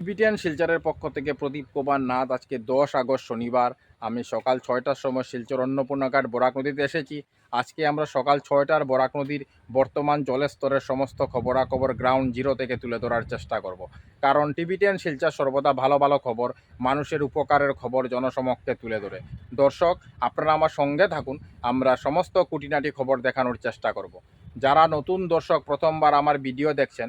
Tibetan শিলচরের পক্ষ থেকে প্রদীপ কুমার নাথ আজকে দশ আগস্ট শনিবার। আমি সকাল ছয়টার সময় শিলচর অন্নপূর্ণাঘাট বরাক নদীতে এসেছি। আজকে আমরা সকাল ছয়টার বরাক নদীর বর্তমান জলের স্তরের সমস্ত খবরাখবর গ্রাউন্ড জিরো থেকে তুলে ধরার চেষ্টা করব। কারণ টিবিটিয়ান শিলচর সর্বদা ভালো ভালো খবর, মানুষের উপকারের খবর জনসমক্ষে তুলে ধরে। দর্শক, আপনারা আমার সঙ্গে থাকুন, আমরা সমস্ত কুটিনাটি খবর দেখানোর চেষ্টা করব। যারা নতুন দর্শক, প্রথমবার আমার ভিডিও দেখছেন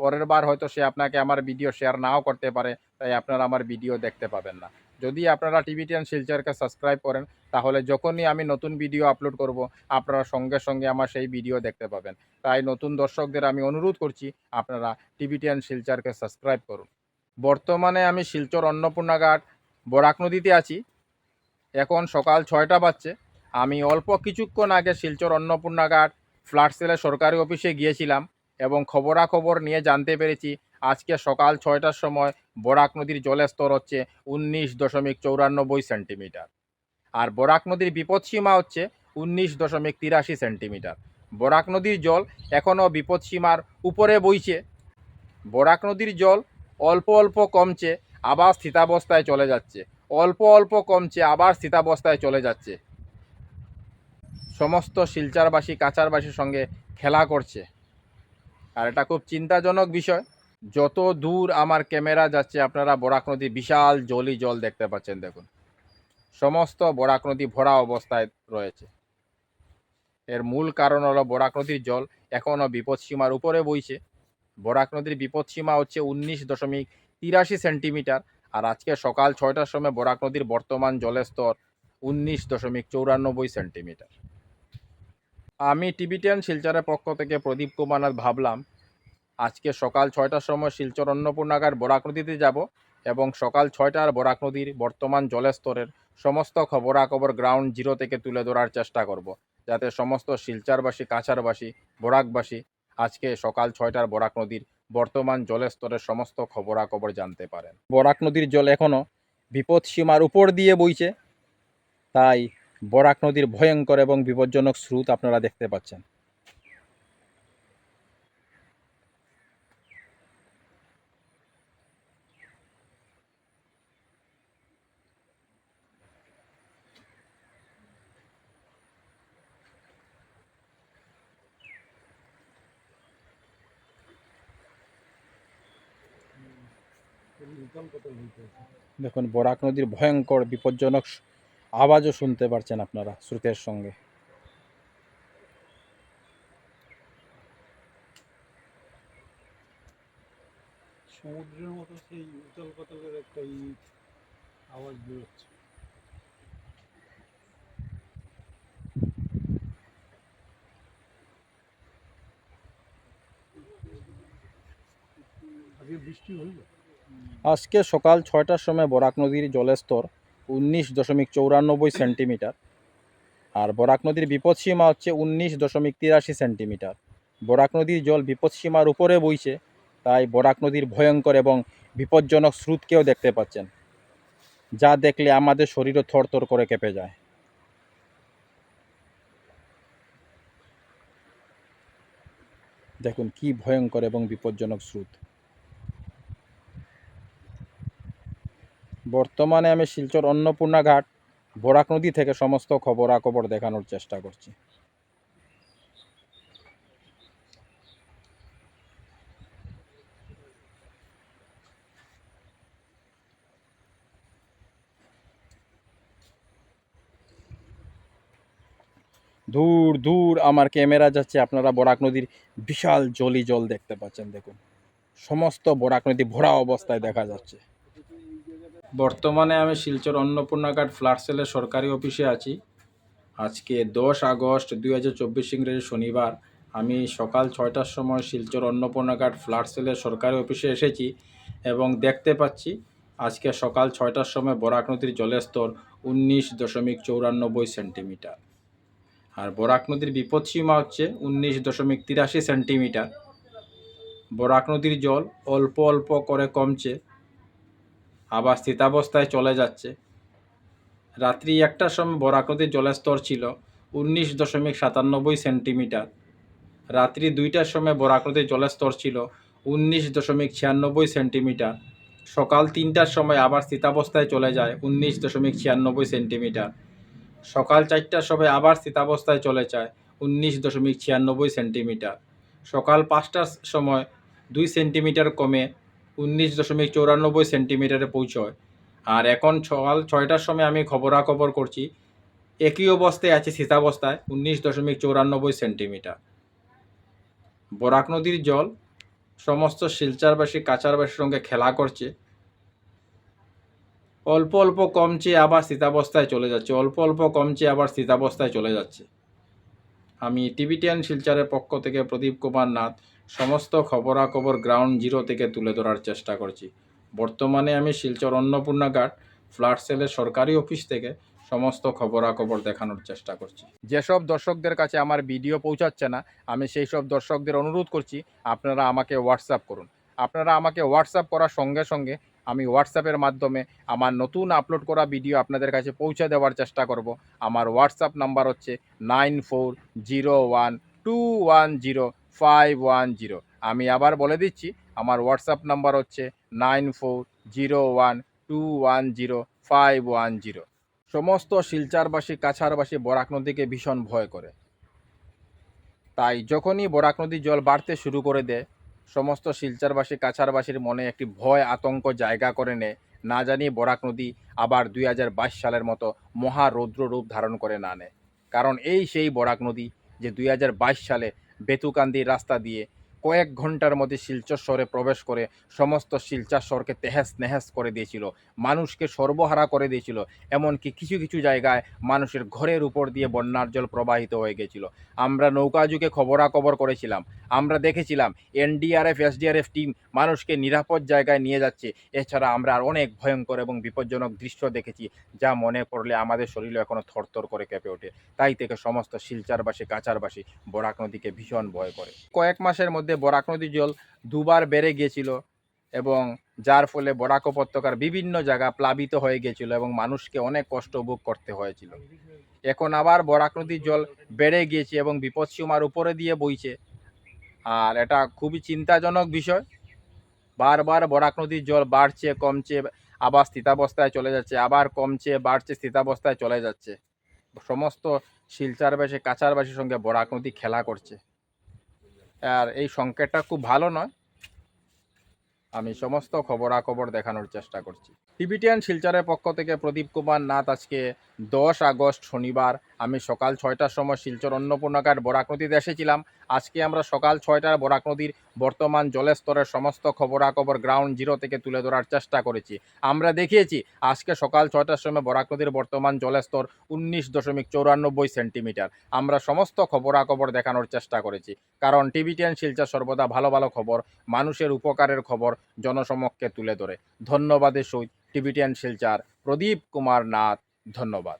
পরের বার হয়তো সে আপনাকে আমার ভিডিও শেয়ার নাও করতে পারে, তাই আপনারা আমার ভিডিও দেখতে পাবেন না। যদি আপনারা টিবিটিয়ান শিলচারকে সাবস্ক্রাইব করেন, তাহলে যখনই আমি নতুন ভিডিও আপলোড করব, আপনারা সঙ্গে সঙ্গে আমার সেই ভিডিও দেখতে পাবেন। তাই নতুন দর্শকদের আমি অনুরোধ করছি, আপনারা টিবিটিয়ান শিলচরকে সাবস্ক্রাইব করুন। বর্তমানে আমি শিলচর অন্নপূর্ণাঘাট বরাক নদীতে আছি। এখন সকাল ছয়টা বাজছে। আমি অল্প কিছুক্ষণ আগে শিলচর অন্নপূর্ণাঘাট ফ্ল্যাট সেলে সরকারি অফিসে গিয়েছিলাম। এবং খবরাখবর নিয়ে জানতে পেরেছি। আজকে সকাল ছয়টার সময় বরাক নদীর জলের স্তর হচ্ছে উনিশ দশমিক চৌরানব্বই সেন্টিমিটার। আর বরাক নদীর বিপদসীমা হচ্ছে উনিশ দশমিক তিরাশি সেন্টিমিটার। বরাক নদীর জল এখনও বিপদসীমার উপরে বইছে। বরাক নদীর জল অল্প অল্প কমছে, আবার স্থিতাবস্থায় চলে যাচ্ছে। অল্প অল্প কমছে, আবার স্থিতাবস্থায় চলে যাচ্ছে। সমস্ত শিলচারবাসী, কাচারবাসীর সঙ্গে খেলা করছে। আর এটা খুব চিন্তাজনক বিষয়। যত দূর আমার ক্যামেরা যাচ্ছে, আপনারা বরাক নদীর বিশাল জলই জল দেখতে পাচ্ছেন, দেখুন। সমস্ত বরাক নদী ভরা অবস্থায় রয়েছে। এর মূল কারণ হলো বরাক নদীর জল এখনও বিপদসীমার উপরে বইছে। বরাক নদীর বিপদসীমা হচ্ছে উনিশ দশমিক তিরাশি সেন্টিমিটার আর আজকে সকাল ছয়টার সময় বরাক নদীর বর্তমান জলের স্তর উনিশ দশমিক চৌরানব্বই সেন্টিমিটার। আমি টিবিটিয়ান শিলচরের পক্ষ থেকে প্রদীপ কুমারনাথ ভাবলাম, আজকে সকাল ছয়টার সময় শিলচর অন্নপূর্ণাগার বরাক নদীতে যাব এবং সকাল ছয়টার বরাক নদীর বর্তমান জলের স্তরের সমস্ত খবরাখবর গ্রাউন্ড জিরো থেকে তুলে ধরার চেষ্টা করব, যাতে সমস্ত শিলচারবাসী কাছারবাসী বরাকবাসী আজকে সকাল ছয়টার বরাক নদীর বর্তমান জলের স্তরের সমস্ত খবরাখবর জানতে পারেন। বরাক নদীর জল এখনও বিপদ সীমার উপর দিয়ে বইছে, তাই বরাক নদীর ভয়ঙ্কর এবং বিপজ্জনক স্রোত আপনারা দেখতে পাচ্ছেন। দেখুন বরাক নদীর ভয়ঙ্কর বিপজ্জনক আওয়াজও শুনতে পারছেন আপনারা স্রোতের সঙ্গে। সমুদ্রের মতো সেই উতাল পাতালের একটা আওয়াজ বেরোচ্ছে। আজকে আজকে সকাল ছয়টার সময় বরাক নদীর জলের স্তর উনিশ দশমিক চৌরানব্বই সেন্টিমিটার। আর বরাক নদীর বিপদসীমা হচ্ছে উনিশ দশমিক তিরাশি সেন্টিমিটার। বরাক নদীর জল বিপদসীমার উপরে বইছে, তাই বরাক নদীর ভয়ঙ্কর এবং বিপজ্জনক স্রোতকেও দেখতে পাচ্ছেন। যা দেখলে আমাদের শরীরও থরথর করে কেঁপে যায়। দেখুন কি ভয়ঙ্কর এবং বিপজ্জনক স্রোত। বর্তমানে আমি শিলচর অন্নপূর্ণা ঘাট, বরাক নদী থেকে সমস্ত খবরাখবর দেখানোর চেষ্টা করছি। দূর দূর আমার ক্যামেরা যাচ্ছে, আপনারা বরাক নদীর বিশাল জলি জল দেখতে পাচ্ছেন, দেখুন। সমস্ত বরাক নদী ভরা অবস্থায় দেখা যাচ্ছে। বর্তমানে আমি শিলচর অন্নপূর্ণাঘাট ফ্ল্যাট সেলের সরকারি অফিসে আছি। আজকে দশ আগস্ট দুই হাজার চব্বিশ ইংরেজি শনিবার, আমি সকাল ছয়টার সময় শিলচর অন্নপূর্ণাঘাট ফ্ল্যাট সেলের সরকারি অফিসে এসেছি এবং দেখতে পাচ্ছি আজকে সকাল ছয়টার সময় বরাক নদীর জলের স্তর উনিশ দশমিক চৌরানব্বই সেন্টিমিটার। আর বরাক নদীর বিপদসীমা হচ্ছে উনিশ দশমিক তিরাশি সেন্টিমিটার। বরাক নদীর জল অল্প অল্প করে কমছে আবার স্থিতাবস্থায় চলে যাচ্ছে। রাত্রি একটার সময় বরাক নদীর জলের স্তর ছিল উনিশ দশমিক সাতানব্বই সেন্টিমিটার। রাত্রি দুইটার সময় বরাক নদীর জলের স্তর ছিল উনিশ দশমিক ছিয়ানব্বই সেন্টিমিটার। সকাল তিনটার সময় আবার স্থিতাবস্থায় চলে যায় উনিশ দশমিক ছিয়ানব্বই সেন্টিমিটার। সকাল চারটার সময় আবার স্থিতাবস্থায় চলে যায় উনিশ দশমিক ছিয়ানব্বই সেন্টিমিটার। সকাল পাঁচটার সময় দুই সেন্টিমিটার কমে উনিশ দশমিক চৌরানব্বই সেন্টিমিটারে পৌঁছয়। আর এখন সকাল ছয়টার সময় আমি খবরাখবর করছি, একই অবস্থায় আছে স্থিতাবস্থায়, উনিশ দশমিক চৌরানব্বই সেন্টিমিটার। বরাক নদীর জল সমস্ত শিলচারবাসী কাচারবাসীর সঙ্গে খেলা করছে। অল্প অল্প কমছে আবার স্থিতাবস্থায় চলে যাচ্ছে, অল্প অল্প কমছে আবার স্থিতাবস্থায় চলে যাচ্ছে। আমি টিভি টেন শিলচারের পক্ষ থেকে প্রদীপ কুমার নাথ সমস্ত খবরাখবর গ্রাউন্ড জিরো থেকে তুলে ধরার চেষ্টা করছি। বর্তমানে আমি শিলচর অন্নপূর্ণা ঘাট ফ্ল্যাট সেলের সরকারি অফিস থেকে সমস্ত খবরাখবর দেখানোর চেষ্টা করছি। যেসব দর্শকদের কাছে আমার ভিডিও পৌঁছাচ্ছে না, আমি সেই সব দর্শকদের অনুরোধ করছি, আপনারা আমাকে হোয়াটসঅ্যাপ করুন। আপনারা আমাকে হোয়াটসঅ্যাপ করার সঙ্গে সঙ্গে আমি হোয়াটসঅ্যাপের মাধ্যমে আমার নতুন আপলোড করা ভিডিও আপনাদের কাছে পৌঁছে দেওয়ার চেষ্টা করব। আমার হোয়াটসঅ্যাপ নাম্বার হচ্ছে nine four zero one two one zero five one zero আমি আবার বলে দিচ্ছি, আমার হোয়াটসঅ্যাপ নাম্বার হচ্ছে nine four zero one two one zero five one zero সমস্ত শিলচারবাসী কাছারবাসী বরাক নদীকে ভীষণ ভয় করে। তাই যখনই বরাক নদীর জল বাড়তে শুরু করে দেয় সমস্ত শিলচারবাসী কাছারবাসীর মনে একটি ভয়, আতঙ্ক জায়গা করে নেয়। না জানিয়ে বরাক নদী আবার দুই হাজার বাইশ সালের মতো মহা রৌদ্র রূপ ধারণ করে না নেয়। কারণ এই সেই বরাক নদী যে দুই হাজার বাইশ সালে বেতুকান্দি রাস্তা দিয়ে কয়েক ঘণ্টার মধ্যে শিলচর শহরে প্রবেশ করে সমস্ত শিলচর শহরকে তেহেস নেহেস করে দিয়েছিল, মানুষকে সর্বহারা করে দিয়েছিল, এমনকি কিছু কিছু জায়গায় মানুষের ঘরের উপর দিয়ে বন্যার জল প্রবাহিত হয়ে গেছিল। আমরা নৌকা যুগে খবরাখবর করেছিলাম, আমরা দেখেছিলাম এনডিআরএফ, এসডিআরএফ টিম মানুষকে নিরাপদ জায়গায় নিয়ে যাচ্ছে, এছাড়া আমরা আর অনেক ভয়ঙ্কর এবং বিপজ্জনক দৃশ্য দেখেছি, যা মনে পড়লে আমাদের শরীরে এখনও থরথর করে কেঁপে ওঠে। তাই থেকে সমস্ত শিলচারবাসী কাচারবাসী বরাক নদীকে ভীষণ ভয় করে। কয়েক মাসের মধ্যে বরাক নদীর জল দুবার বেড়ে গিয়েছিল এবং যার ফলে বরাক উপত্যকার বিভিন্ন জায়গা প্লাবিত হয়ে গিয়েছিল এবং মানুষকে অনেক কষ্ট ভোগ করতে হয়েছিল। এখন আবার বরাক নদীর জল বেড়ে গিয়েছে এবং বিপদসীমার উপরে দিয়ে বইছে। আর এটা খুবই চিন্তাজনক বিষয়। বারবার বরাক নদীর জল বাড়ছে, কমছে, আবার স্থিতাবস্থায় চলে যাচ্ছে, আবার কমছে, বাড়ছে, স্থিতাবস্থায় চলে যাচ্ছে। সমস্ত শিলচারবাসী কাছারবাসীর সঙ্গে বরাক নদী খেলা করছে। আর এই সংকেতটা খুব ভালো নয়। আমি সমস্ত খবরাখবর দেখানোর চেষ্টা করছি। টিভিটিয়ান শিলচরের পক্ষ থেকে প্রদীপ কুমার নাথ আজকে দশ আগস্ট শনিবার আমি সকাল ছয়টার সময় শিলচর অন্নপূর্ণাঘাট বরাক নদীতে এসেছিলাম। আজকে আমরা সকাল ছয়টার বরাক নদীর বর্তমান জলের স্তরের সমস্ত খবরাখবর গ্রাউন্ড জিরো থেকে তুলে ধরার চেষ্টা করেছি। আমরা দেখিয়েছি, আজকে সকাল ছয়টার সময় বরাক নদীর বর্তমান জলের স্তর উনিশ দশমিক চৌরানব্বই সেন্টিমিটার। আমরা সমস্ত খবরাখবর দেখানোর চেষ্টা করেছি। কারণ টিভিটিয়ান শিলচর সর্বদা ভালো ভালো খবর, মানুষের উপকারের খবর জনসমক্ষে তুলে ধরে। ধন্যবাদের সহিত টিভিটিয়ান শিলচার, প্রদীপ কুমার নাথ, ধন্যবাদ।